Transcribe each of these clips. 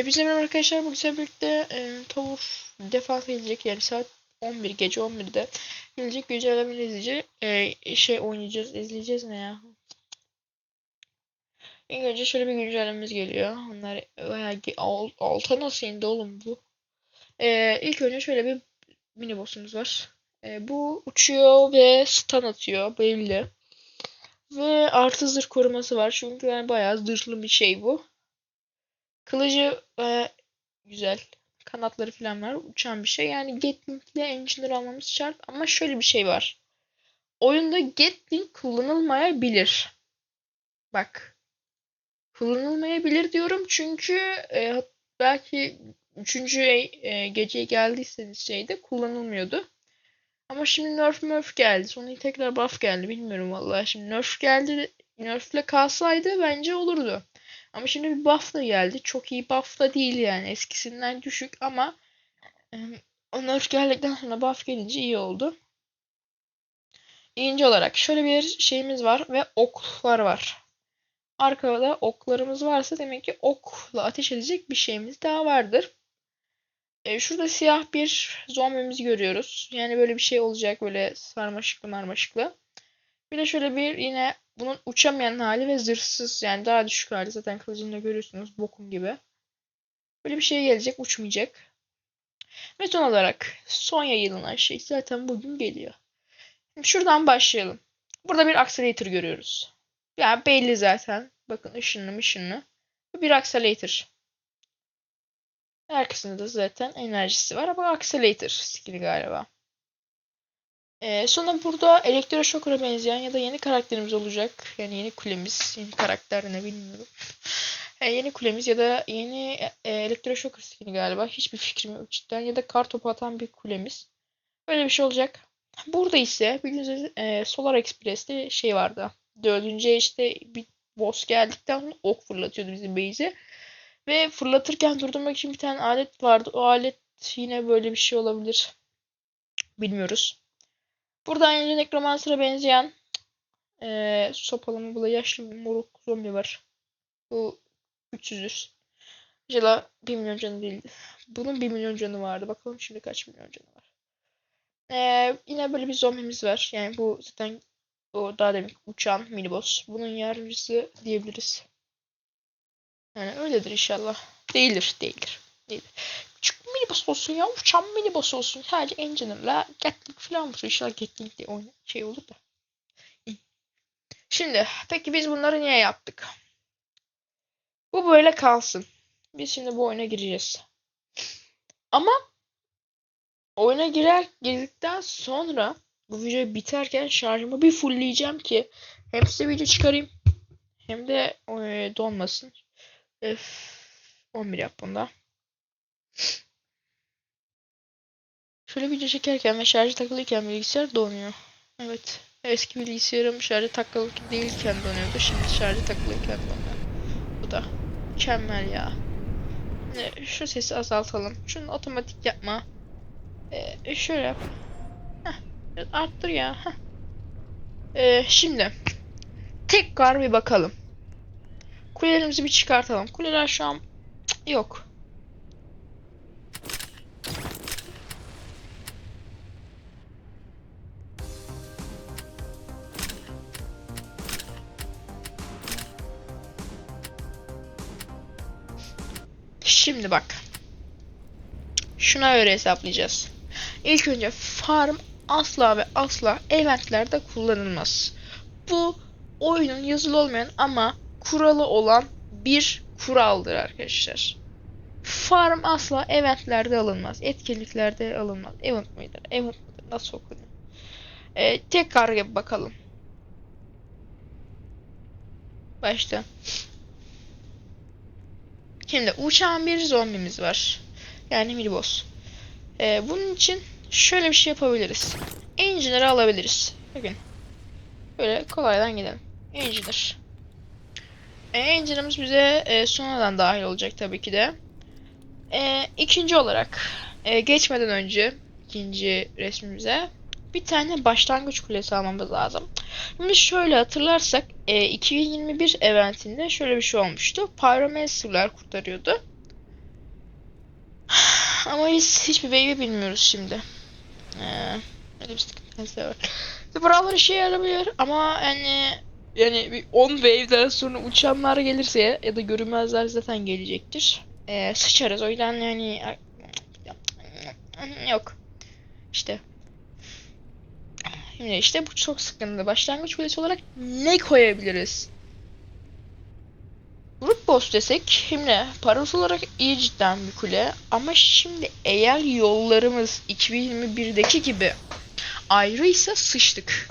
Hepinize merhaba arkadaşlar. Bugün sizlerle birlikte e, Tavur defans gelecek yani saat 11 gece 11'de gelecek güncelleme izleyici e, şey oynayacağız izleyeceğiz ne ya? İlk önce şöyle bir güncellememiz geliyor. Onlar bayağı ge- al, alta nasıl indi oğlum bu? E, ilk önce şöyle bir mini boss'umuz var. E, bu uçuyor ve stun atıyor belli. Ve artı zırh koruması var. Çünkü yani bayağı zırhlı bir şey bu. Kılıcı e, güzel. Kanatları falan var. Uçan bir şey. Yani Gatling ile Engineer almamız şart. Ama şöyle bir şey var. Oyunda Gatling kullanılmayabilir. Bak. Kullanılmayabilir diyorum çünkü e, belki 3. E, geceye geldiyseniz şeyde kullanılmıyordu. Ama şimdi nerf nerf geldi. Sonra tekrar buff geldi. Bilmiyorum vallahi. Şimdi nerf geldi. Nerf'le kalsaydı bence olurdu. Ama şimdi bir buff da geldi. Çok iyi buff da değil yani. Eskisinden düşük ama e, geldikten sonra buff gelince iyi oldu. İkinci olarak şöyle bir şeyimiz var ve oklar var. Arkada oklarımız varsa demek ki okla ateş edecek bir şeyimiz daha vardır. E, şurada siyah bir zombimizi görüyoruz. Yani böyle bir şey olacak böyle sarmaşıklı marmaşıklı. Bir de şöyle bir yine bunun uçamayan hali ve zırhsız yani daha düşük hali zaten kılıcında görüyorsunuz bokum gibi. Böyle bir şey gelecek uçmayacak. Ve son olarak son yayınlanan şey zaten bugün geliyor. Şimdi şuradan başlayalım. Burada bir accelerator görüyoruz. Yani belli zaten. Bakın ışınlı ışınlı. Bu bir accelerator. Arkasında da zaten enerjisi var ama accelerator skill'i galiba. Ee, sonra burada elektroşokura benzeyen ya da yeni karakterimiz olacak. Yani yeni kulemiz. Yeni karakter ne bilmiyorum. Ee, yeni kulemiz ya da yeni e, elektroşokur skini galiba. Hiçbir fikrim yok cidden. Ya da kar topu atan bir kulemiz. Böyle bir şey olacak. Burada ise bildiğiniz üzere e, Solar Express'te şey vardı. Dördüncü işte bir boss geldikten sonra ok fırlatıyordu bizim base'e. Ve fırlatırken durdurmak için bir tane alet vardı. O alet yine böyle bir şey olabilir. Bilmiyoruz. Burada yine Necromancer'a benzeyen e, sopalı mı yaşlı moruk zombi var. Bu 300'üz. Jela 1 milyon canı değildi. Bunun 1 milyon canı vardı. Bakalım şimdi kaç milyon canı var. Ee, yine böyle bir zombimiz var. Yani bu zaten o daha demin uçan mini boss. Bunun yardımcısı diyebiliriz. Yani öyledir inşallah. Değildir, değildir. Değildir. Küçük mini boss olsun ya. Uçan mini boss olsun. Sadece Engineer'la Gatling falan vursun. İnşallah Gatling de oyna şey olur da. Şimdi peki biz bunları niye yaptık? Bu böyle kalsın. Biz şimdi bu oyuna gireceğiz. Ama oyuna girer girdikten sonra bu video biterken şarjımı bir fullleyeceğim ki hem size video çıkarayım hem de e, donmasın. Öf, 11 yap bunda. Şöyle video çekerken ve şarjı takılıyken bilgisayar donuyor. Evet. Eski bilgisayarım şarjı takılı değilken donuyordu. Şimdi şarjı takılıyken donuyor. Bu da mükemmel ya. Şu sesi azaltalım. Şunu otomatik yapma. Ee, şöyle yap. Heh, arttır ya. Ee, şimdi tekrar bir bakalım. Kulelerimizi bir çıkartalım. Kuleler şu an yok. Şimdi bak. Şuna göre hesaplayacağız. İlk önce farm asla ve asla eventlerde kullanılmaz. Bu oyunun yazılı olmayan ama kuralı olan bir kuraldır arkadaşlar. Farm asla eventlerde alınmaz. Etkinliklerde alınmaz. Event mıydı? Event mıydı? Nasıl okunuyor? Ee, tekrar bakalım. Başta. Şimdi uçan bir zombimiz var. Yani mini boss. Ee, bunun için şöyle bir şey yapabiliriz. Engineer'ı alabiliriz. Bakın. Böyle kolaydan gidelim. Engineer. E, Engineer'ımız bize e, sonradan dahil olacak tabii ki de. E, ikinci olarak e, geçmeden önce ikinci resmimize bir tane başlangıç kulesi almamız lazım. Şimdi şöyle hatırlarsak e, 2021 eventinde şöyle bir şey olmuştu. Pyromancer'lar kurtarıyordu. Ama biz hiçbir wave'i bilmiyoruz şimdi. Ee, öyle bir sıkıntımız da var. Buralar işe yaramıyor ama yani yani bir 10 wave'den sonra uçanlar gelirse ya da görünmezler zaten gelecektir. Ee, sıçarız o yüzden yani yok. İşte. Şimdi işte bu çok sıkıntı. Başlangıç kulesi olarak ne koyabiliriz? Grup boss desek şimdi parası olarak iyi cidden bir kule ama şimdi eğer yollarımız 2021'deki gibi ayrıysa sıçtık.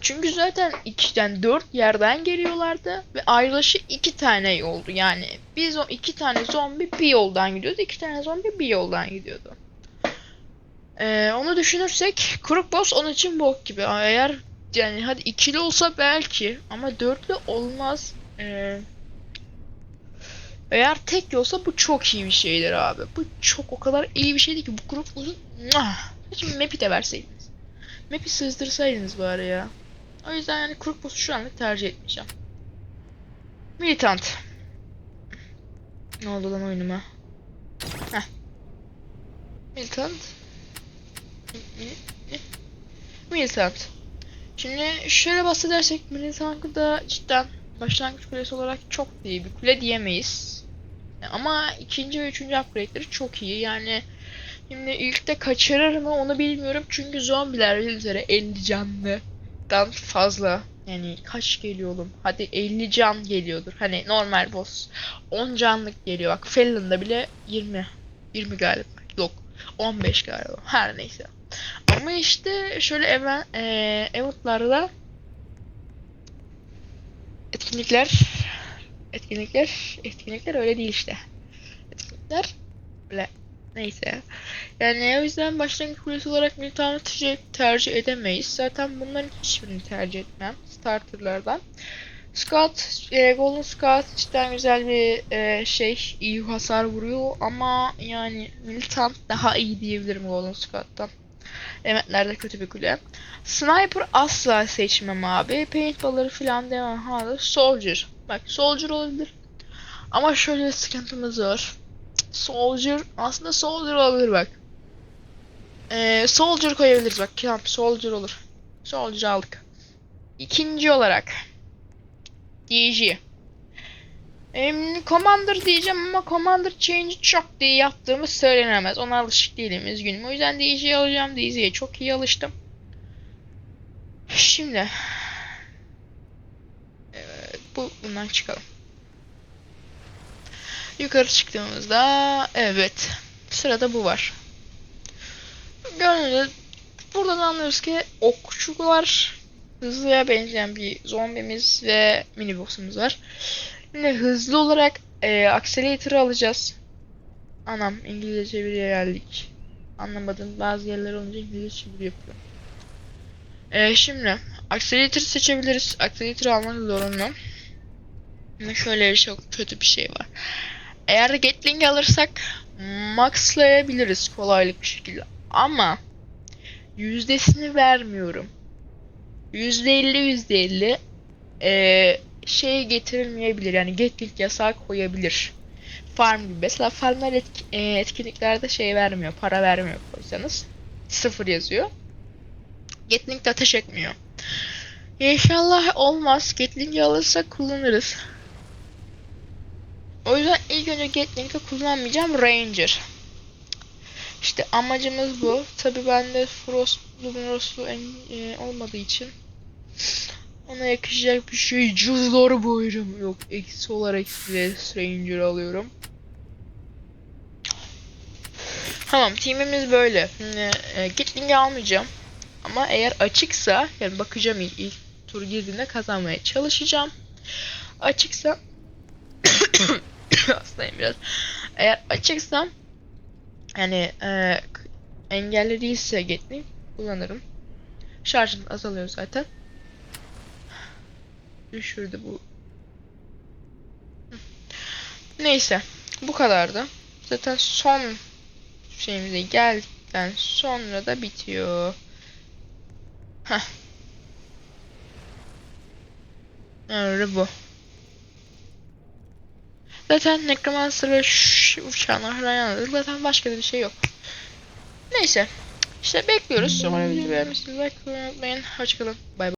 Çünkü zaten ikiden dört yerden geliyorlardı ve ayrılışı iki tane yoldu. Yani biz o iki tane zombi bir yoldan gidiyordu, iki tane zombi bir yoldan gidiyordu. Ee, onu düşünürsek Crook Boss onun için bok gibi. Eğer yani hadi ikili olsa belki ama dörtlü olmaz. Ee, eğer tek olsa bu çok iyi bir şeydir abi. Bu çok o kadar iyi bir şeydi ki bu grup uzun. Şimdi map'i de verseydiniz. Map'i sızdırsaydınız bari ya. O yüzden yani Crook Boss'u şu anlık tercih etmeyeceğim. Militant. Ne oldu lan oyunuma? Heh. Militant. Militant. Şimdi şöyle bahsedersek Militant'ı da cidden başlangıç kulesi olarak çok iyi bir kule diyemeyiz. Ama ikinci ve üçüncü upgrade'leri çok iyi. Yani şimdi ilkte kaçırır mı onu bilmiyorum. Çünkü zombiler üzere 50 canlıdan fazla. Yani kaç geliyor oğlum? Hadi 50 can geliyordur. Hani normal boss 10 canlık geliyor. Bak Felon'da bile 20. 20 galiba. Yok. 15 galiba. Her neyse. Ama işte şöyle event, e, etkinlikler etkinlikler etkinlikler öyle değil işte. Etkinlikler böyle neyse. Yani o yüzden başlangıç kulesi olarak militanı tercih, tercih edemeyiz. Zaten bunların hiçbirini tercih etmem. Starterlardan. Scout, e, Golden Scout cidden güzel bir e, şey. iyi hasar vuruyor ama yani Militant daha iyi diyebilirim Golden Scout'tan. Emetlerde kötü bir kule. Sniper asla seçmem abi. Paintball'ları falan demem. Ha, Soldier. Bak Soldier olabilir. Ama şöyle bir sıkıntımız var. Soldier aslında Soldier olabilir bak. Ee, Soldier koyabiliriz bak. Tamam Soldier olur. Soldier aldık. İkinci olarak DJ. Em, Commander diyeceğim ama Commander Change çok diye yaptığımız söylenemez. Ona alışık değilim üzgünüm. O yüzden DJ alacağım. DJ'ye çok iyi alıştım. Şimdi evet, bu bundan çıkalım. Yukarı çıktığımızda evet sırada bu var. Gördüğünüz buradan anlıyoruz ki okçular hızlıya benzeyen bir zombimiz ve mini boss'umuz var. Yine hızlı olarak e, Accelerator'ı alacağız. Anam İngilizce çeviriye geldik. Anlamadım. Bazı yerler olunca İngilizce çeviri yapıyor. E, şimdi Accelerator seçebiliriz. Accelerator almak zorunda. Şimdi şöyle bir çok kötü bir şey var. Eğer Gatling alırsak maxlayabiliriz kolaylık bir şekilde. Ama yüzdesini vermiyorum. %50 %50 ee, şey getirilmeyebilir. Yani Gatling yasak koyabilir. Farm gibi. Mesela farmlar etki, e, etkinliklerde şey vermiyor. Para vermiyor koysanız. Sıfır yazıyor. Gatling de ateş etmiyor. İnşallah olmaz. Gatling'i alırsak kullanırız. O yüzden ilk önce Gatling'i kullanmayacağım. Ranger. İşte amacımız bu. Tabi bende Frostlu Frostlu e, olmadığı için ona yakışacak bir şey cüzları boyarım. Yok eksi olarak size Stranger alıyorum. Tamam teamimiz böyle. Şimdi e, Gatling'i almayacağım. Ama eğer açıksa yani bakacağım ilk, ilk tur girdiğinde kazanmaya çalışacağım. Açıksa hastayım biraz. Eğer açıksam yani e, engelli değilse Gatling kullanırım. Şarjım azalıyor zaten düşürdü bu. Neyse. Bu kadardı. Zaten son şeyimize geldikten sonra da bitiyor. Heh. Öyle bu. Zaten Necromancer ve uç, uçanlar falan. Zaten başka bir şey yok. Neyse. İşte bekliyoruz. Umarım videoyu beğenmişsiniz. Like unutmayın. Hoşçakalın. Bay bay.